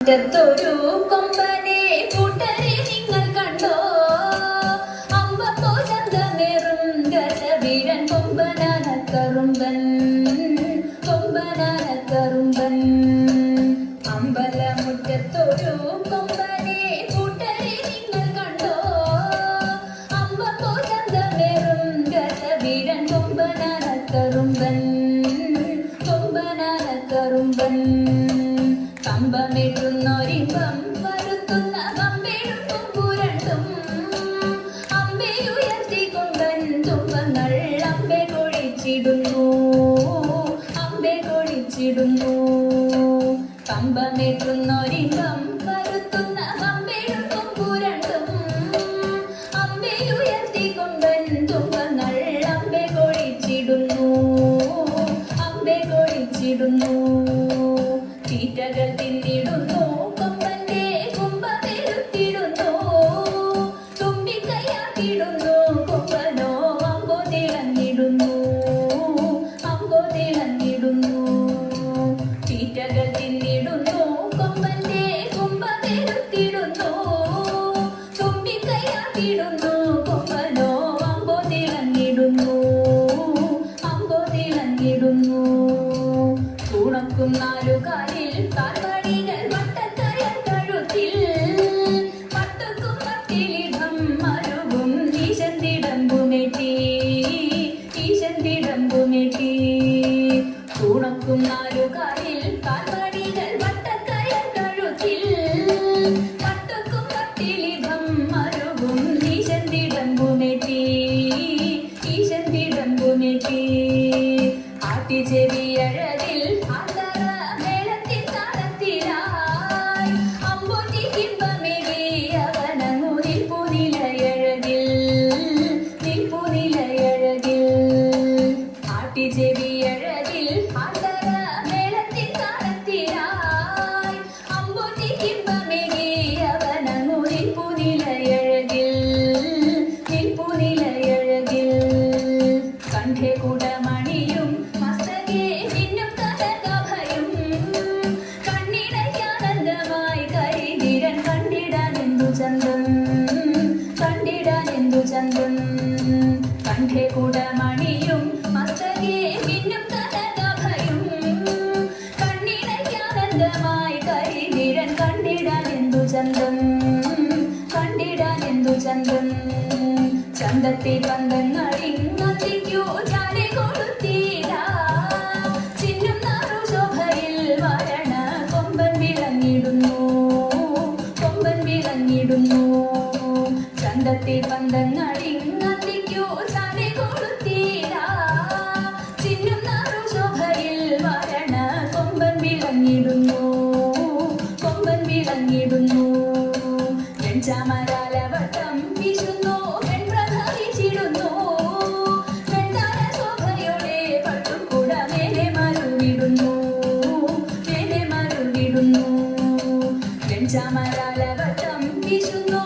മുറ്റത്തൊരു കൊമ്പനെ കൂട്ടരെ നിങ്ങൾ കണ്ടോ അമ്പപ്പോ ചന്തമേറും ഗജവീരൻ കൊമ്പനാന കറുമ്പൻ കൊമ്പനാന കറുമ്പൻ അമ്പലമുറ്റത്തൊരു കൊമ്പനെ കൂട്ടരെ നിങ്ങൾ കണ്ടോ അമ്പപ്പോ ചന്തമേറും ഗജവീരൻ കൊമ്പനാന കറുമ്പൻ കൊമ്പനാന കറുമ്പൻ കമ്പമിടുന്നൊരിമ്പം വരുത്തുന്ന കമ്പെഴും തുമ്പുരണ്ടും അമ്പയുയർത്തി കൊമ്പൻ തുമ്പങ്ങൾ അമ്പെ കൊഴിച്ചിടുന്നു. അമ്പെ കൊഴിച്ചിടുന്നു. കമ്പമിടുന്നൊരിമ്പം വരുത്തുന്ന കമ്പെഴും തുമ്പുരണ്ടും അമ്പയുയർത്തി കൊമ്പൻ തുമ്പങ്ങൾ അമ്പെ അമ്പെ കൊഴിച്ചിടുന്നു. തീറ്റകൾ തിന്നിടുന്നു കൊമ്പന്റെ കുമ്പമെടുത്തിടുന്നു. തുമ്പിക്കൈയാക്കിടുന്നു കൊമ്പനോ கேட்பீர் ஆட்டி செவி அழகில் ஆத்தர மேளத்தின் தாளத்திலாய். அம்போட்டி இன்பமிகி அவன முதில் புனிலை அழகில் நில் புனிலை அழகில். ஆட்டி செவி அழகில் ஆட்டி കുടമണിയും മസ്തകേ മിന്നും കനകഭയും കണ്ണിടയ്ക്കാനന്ദമായി കരിനിരൻ കണ്ടിടാൻ എന്തു ചന്തം? കണ്ടിടാൻ എന്തു ചന്തം? ചന്തത്തെ പന്തങ്ങളിങ്ങത്തിക്കു ചാരി കൊടുത്തീര വിളങ്ങിടുന്നു വെഞ്ചാമരാലവട്ടം വീശുന്നു. വെൺപ്രഭവിച്ചിടുന്നു വെൺതാര ശോഭയോടെ പട്ടുകുട മേലെ മരുവിടുന്നു മേലെ മരുവിടുന്നു വെഞ്ചാമരാലവട്ടം വീശുന്നു.